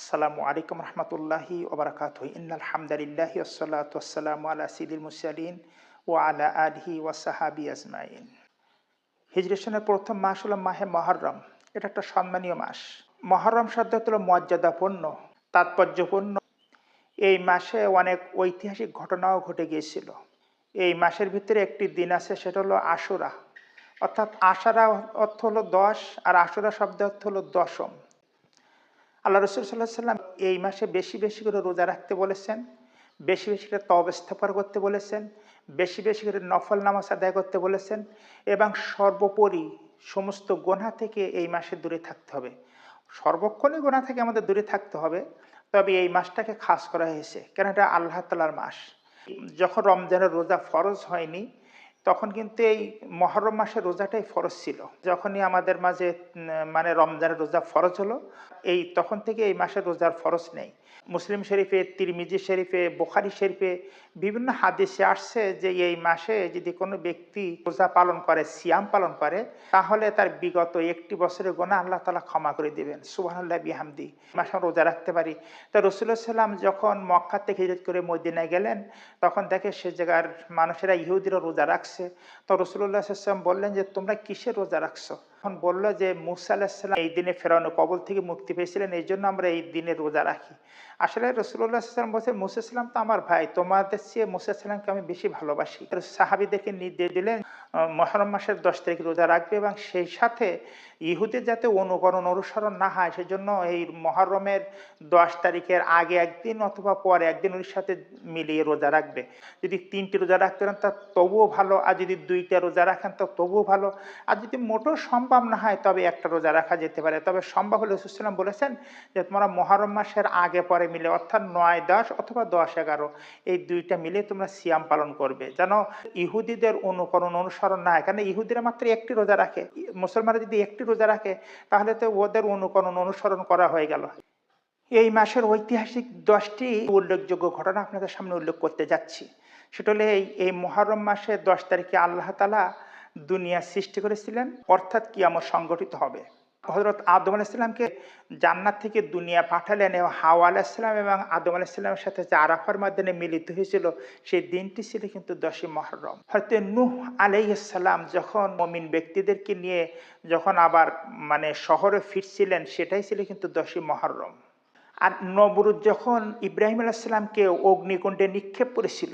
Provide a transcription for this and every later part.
আসসালামু আলাইকুম রহমতুল্লাহি ওবরাকাত ইন্নাল হামদালিল্লাহি আসসালাতু ওয়াসসালামু আলা সিদিল মুসালিন ও আলা আলিহি ওয়া সাহাবি আজমাইন। হিজরেশনের প্রথম মাস হলো মাহে মহরম। এটা একটা সম্মানীয় মাস। মহরম শব্দ হলো মর্যাদাপূর্ণ, তাৎপর্যপূর্ণ। এই মাসে অনেক ঐতিহাসিক ঘটনাও ঘটে গিয়েছিল। এই মাসের ভিতরে একটি দিন আছে, সেটা হলো আশুরা। অর্থাৎ আশারা অর্থ হলো দশ, আর আশুরা শব্দ অর্থ হলো দশম। আল্লাহ রসুল সাল্লাহ সাল্লাম এই মাসে বেশি বেশি করে রোজা রাখতে বলেছেন, বেশি বেশি করে তব ইস্তেফার করতে বলেছেন, বেশি বেশি করে নফল নামাজ আদায় করতে বলেছেন এবং সর্বোপরি সমস্ত গোনা থেকে এই মাসে দূরে থাকতে হবে। সর্বক্ষণই গোনা থেকে আমাদের দূরে থাকতে হবে, তবে এই মাসটাকে খাস করা হয়েছে। কেন এটা আল্লাহ তালার মাস। যখন রমজানের রোজা ফরজ হয়নি তখন কিন্তু এই মহরম মাসের রোজাটাই ফরজ ছিল। যখনই আমাদের মাঝে মানে রমজানের রোজা ফরজ হলো, এই তখন থেকে এই মাসের রোজার ফরজ নেই। মুসলিম শরীফে, তিরমিজি শরীফে, বোখারি শরীফে বিভিন্ন হাদিসে আসছে যে এই মাসে যদি কোনো ব্যক্তি রোজা পালন করে, সিয়াম পালন করে, তাহলে তার বিগত একটি বছরের গোনা আল্লাহ তালা ক্ষমা করে দিবেন। সুবাহান্লাহ বিহামদি, মাসে রোজা রাখতে পারি। তা রসুল্লাহ সাল্লাম যখন মক্কা থেকে হিজরত করে মদিনায় গেলেন, তখন দেখে সে জায়গার মানুষেরা, ইহুদিরা রোজা রাখছে। তো রসুল্লাহ বললেন যে, তোমরা কিসের রোজা রাখছো? তখন বলল যে, মুসা আল্লাহাম এই দিনে ফেরানো কবল থেকে মুক্তি পেয়েছিলেন, এই জন্য আমরা এই দিনে রোজা রাখি। আসলে রসুল্লাহ সাল্লাম বলছে, মুসা সাল্লাম তো আমার ভাই, তোমাদের চেয়ে মুসা সাল্লামকে আমি বেশি ভালোবাসি। সাহাবিদেরকে নির্দেশ দিলেন মহরম মাসের দশ তারিখ রোজা রাখবে এবং সেই সাথে ইহুদের যাতে অনুকরণ অনুসরণ না হয়, সেজন্য এই মহরমের দশ তারিখের আগে একদিন অথবা পরে একদিন ওর সাথে মিলিয়ে রোজা রাখবে। যদি তিনটি রোজা রাখতে পারেন, তা তবুও ভালো। আর যদি দুইটা রোজা রাখেন, তো তবুও ভালো। আর যদি মোটেও সম্ভব না হয়, তবে একটা রোজা রাখা যেতে পারে। তবে সম্ভব হলে সুসালাম বলেছেন যে, তোমরা মহরম মাসের আগে পরে মিলে, অর্থাৎ নয়, দশ অথবা দশ, এগারো, এই দুইটা মিলে তোমরা সিয়াম পালন করবে। যেন ইহুদিদের অনুকরণ অনুসরণ না হয় কারণ ইহুদিরা মাত্র একটি রোজা রাখে? মুসলমানরা যদি একটি রোজা রাখে, তাহলে তো ওদের অনুকরণ, অনুসরণ করা হয়ে গেল। এই মাসের ঐতিহাসিক দশটি উল্লেখযোগ্য ঘটনা আপনাদের সামনে উল্লেখ করতে যাচ্ছি। সেটা হলে এই মহরম মাসের দশ তারিখে আল্লাহ তালা দুনিয়া সৃষ্টি করেছিলেন, অর্থাৎ কি আমার সংগঠিত হবে। হজরত আদম আলাইসাল্লামকে জান্নাত থেকে দুনিয়া পাঠালেন এবং হাওয়া আলাইসাল্লাম এবং আদম আলাইসাল্লামের সাথে যে আরাফার মাধ্যমে মিলিত হয়েছিল, সেই দিনটি ছিল কিন্তু দশই মহরম। হয়তো নূহ আলাইসাল্লাম যখন মমিন ব্যক্তিদেরকে নিয়ে যখন আবার মানে শহরে ফিরছিলেন, সেটাই ছিল কিন্তু দশই মহরম। আর নবরুদ যখন ইব্রাহিম আলাইসাল্লামকে অগ্নিকুণ্ডে নিক্ষেপ করেছিল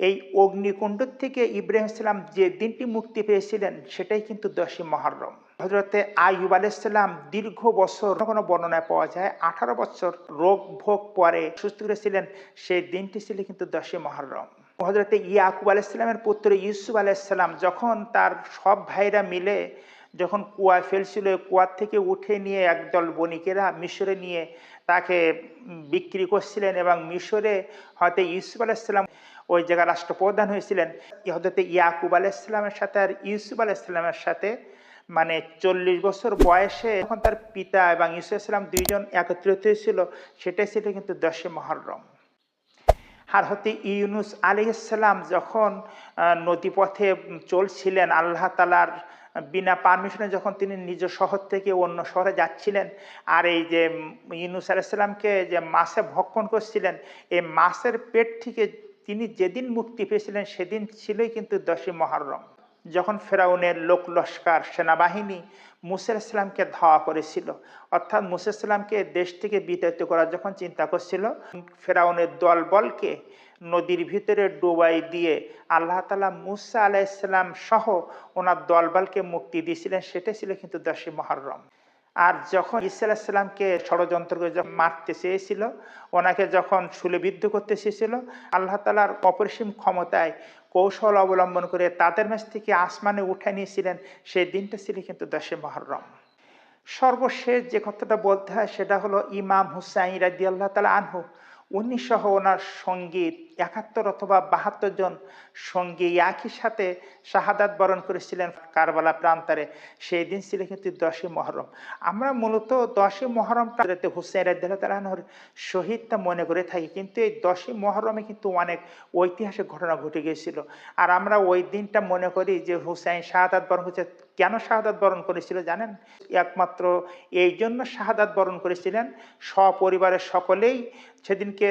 এই অগ্নিকুণ্ড থেকে ইব্রাহিম ইসলাম যে দিনটি মুক্তি পেয়েছিলেন, সেটাই কিন্তু দশই মহরম। হজরতে আইব আলাইসাল্লাম দীর্ঘ বছর কোনো বর্ণনায় পাওয়া যায়, আঠারো বছর রোগ ভোগ পরে সুস্থ করেছিলেন সেই দিনটি ছিল কিন্তু দশই মহরম। হজরতে ইয়াকুব আলাইসাল্লামের পুত্র ইউসুফ আলাইসাল্লাম যখন তার সব ভাইরা মিলে যখন কুয়া ফেলছিল কুয়ার থেকে উঠে নিয়ে একদল বণিকেরা মিশরে নিয়ে তাকে বিক্রি করছিলেন এবং মিশরে হয়তো ইউসুফ আলাইসাল্লাম ওই জায়গায় রাষ্ট্রপ্রধান হয়েছিলেন হজরতে ইয়াকুব আলাইসাল্লামের সাথে আর ইউসুফ আলাইসাল্লামের সাথে। মানে চল্লিশ বছর বয়সে যখন তার পিতা এবং ইউসুফ ইসলাম দুইজন একত্রিত হয়েছিল, সেটাই ছিল কিন্তু দশে মহরম। আর হতে ইউনুস আলিহাল্লাম যখন নদীপথে চলছিলেন, আল্লাহ তালার বিনা পারমিশনে যখন তিনি নিজ শহর থেকে অন্য শহরে যাচ্ছিলেন, আর এই যে ইউনুস আলাইসাল্লামকে যে মাছে ভক্ষণ করছিলেন, এই মাছের পেট থেকে তিনি যেদিন মুক্তি পেয়েছিলেন, সেদিন ছিলই কিন্তু দশই মহরম। যখন ফেরাউনের লোক লস্কার সেনাবাহিনী মুসা ইসলামকে ধাওয়া করেছিল, অর্থাৎ মুসা ইসলামকে দেশ থেকে বিতাড়িত করার যখন চিন্তা করছিল, ফেরাউনের দলবলকে নদীর ভিতরে ডুবাই দিয়ে আল্লাহ তালা মুসা আলাইসাল্লাম সহ ওনার দলবলকে মুক্তি দিয়েছিলেন, সেটাই ছিল কিন্তু দশই মহরম। আর যখন ইসা আলাহিসাল্লামকে ষড়যন্ত্র করে যখন মারতে চেয়েছিল, ওনাকে যখন শুলেবিদ্ধ করতে চেয়েছিল, আল্লাহ তালার অপরিসীম ক্ষমতায় কৌশল অবলম্বন করে তাদের মাঝ থেকে আসমানে উঠে নিয়েছিলেন, সেই দিনটা ছিল কিন্তু দশে মহরম। সর্বশেষ যে কথাটা বলতে হয় সেটা হলো ইমাম হুসাইন রাজি আল্লাহ তালা আনহু। উনি সহ ওনার সঙ্গী, একাত্তর অথবা বাহাত্তর জন সঙ্গী একই সাথে শাহাদাত বরণ করেছিলেন কারবালা প্রান্তরে। সেই দিন ছিল কিন্তু দশই মহরম। আমরা মূলত দশই মহরমটা হুসেন রাজ্লাহর শহীদটা মনে করে থাকি, কিন্তু এই দশই মহরমে কিন্তু অনেক ঐতিহাসিক ঘটনা ঘটে গিয়েছিল। আর আমরা ওই দিনটা মনে করি যে হুসাইন শাহাদাত বরণ হচ্ছে কেন শাহাদাত বরণ করেছিল জানেন? একমাত্র এই জন্য শাহাদাত বরণ করেছিলেন। সপরিবারের সকলেই সেদিনকে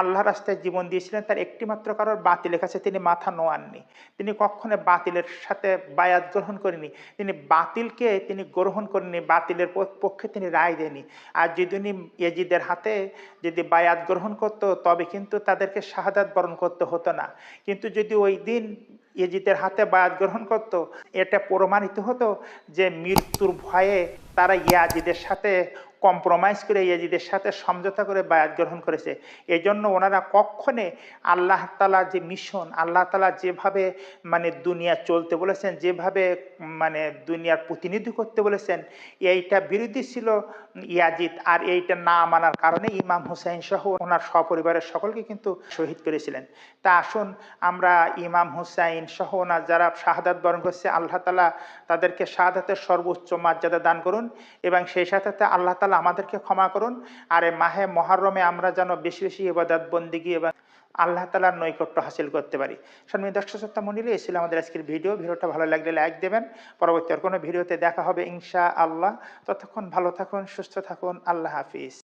আল্লাহ রাস্তায় জীবন দিয়েছিলেন, তার একটিমাত্র কারোর বাতিলের কাছে তিনি মাথা নোয়াননি। তিনি কখনো বাতিলের সাথে বায়াত গ্রহণ করেনি তিনি বাতিলকে তিনি গ্রহণ করেনি বাতিলের পক্ষে তিনি রায় দেয়নি আর যদি উনি এজিদের হাতে যদি বায়াত গ্রহণ করতো, তবে কিন্তু তাদেরকে শাহাদাত বরণ করতে হতো না। কিন্তু যদি ওই দিন ইয়েজিদের হাতে বায়াত গ্রহণ করত, এটা প্রমাণিত হতো যে মৃত্যুর ভয়ে তারা ইয়াজিদের সাথে কম্প্রোমাইজ করে, ইয়াজিদের সাথে সমঝোতা করে বায়াত গ্রহণ করেছে। এই জন্য ওনারা কক্ষণে আল্লাহ তালা যে মিশন আল্লাহ তালা যেভাবে মানে দুনিয়া চলতে বলেছেন, যেভাবে মানে দুনিয়ার প্রতিনিধি করতে বলেছেন, এইটা বিরোধী ছিল ইয়াজিদ। আর এইটা না মানার কারণে ইমাম হুসাইন সহ ওনার সপরিবারের সকলকে কিন্তু শহীদ করেছিলেন। তা আসুন আমরা ইমাম হুসাইন সহ ওনার যারা শাহাদাত বরণ করছে, আল্লাহ তালা তাদেরকে শাহাদাতের সর্বোচ্চ মর্যাদা দান করুন। এবং সেই সাথে আল্লাহ তালা আমাদেরকে ক্ষমা করুন। আর এই মাহে মহারমে আমরা যেন বেশি বেশি ইবাদত, বন্দিগি এবং আল্লাহ তালার নৈকট্য হাসিল করতে পারি। সম্মানিত দর্শক সত্তা মন্ডলী এই ছিল আমাদের আজকের ভিডিও। ভিডিওটা ভালো লাগলে লাইক দেবেন। পরবর্তী আর কোনো ভিডিওতে দেখা হবে ইনশা আল্লাহ ততক্ষণ ভালো থাকুন, সুস্থ থাকুন। আল্লাহ হাফিজ।